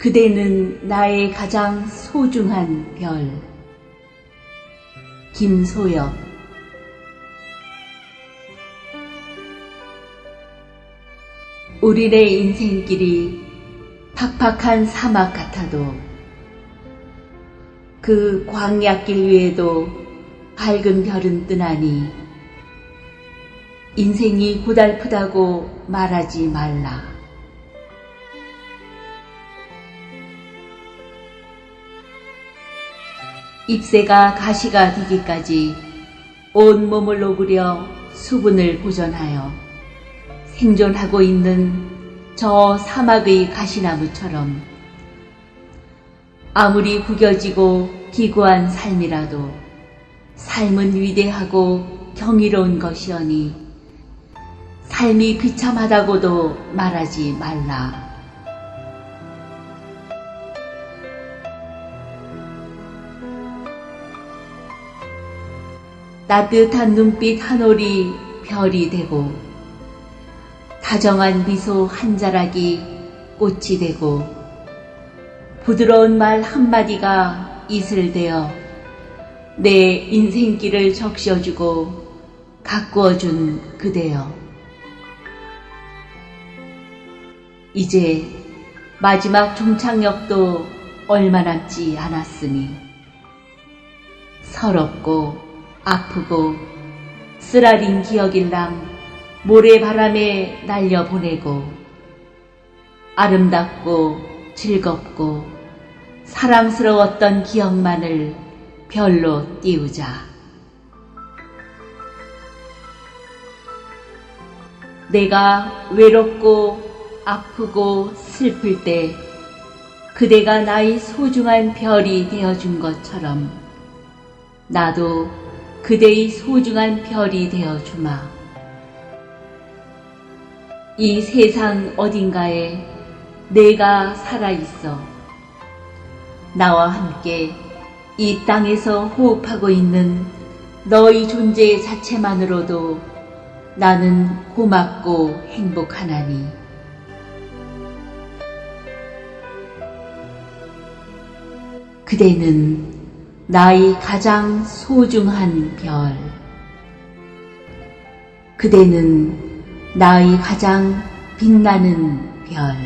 그대는 나의 가장 소중한 별. 김소엽 우리네 인생길이 팍팍한 사막 같아도 그 광야길 위에도 밝은 별은 뜨나니 인생이 고달프다고 말하지 말라. 잎새가 가시가 되기까지 온 몸을 오그려 수분을 보존하여 생존하고 있는 저 사막의 가시나무처럼 아무리 구겨지고 기구한 삶이라도 삶은 위대하고 경이로운 것이오니 삶이 비참하다고도 말하지 말라. 따뜻한 눈빛 한 올이 별이 되고 다정한 미소 한 자락이 꽃이 되고 부드러운 말 한마디가 이슬 되어 내 인생길을 적셔주고 가꾸어준 그대여. 이제 마지막 종착역도 얼마 남지 않았으니 서럽고 아프고 쓰라린 기억일랑 모래바람에 날려보내고 아름답고 즐겁고 사랑스러웠던 기억만을 별로 띄우자. 내가 외롭고 아프고 슬플 때 그대가 나의 소중한 별이 되어준 것처럼 나도 그대의 소중한 별이 되어 주마. 이 세상 어딘가에 내가 살아있어. 나와 함께 이 땅에서 호흡하고 있는 너의 존재 자체만으로도 나는 고맙고 행복하나니. 그대는 나의 가장 소중한 별. 그대는 나의 가장 빛나는 별.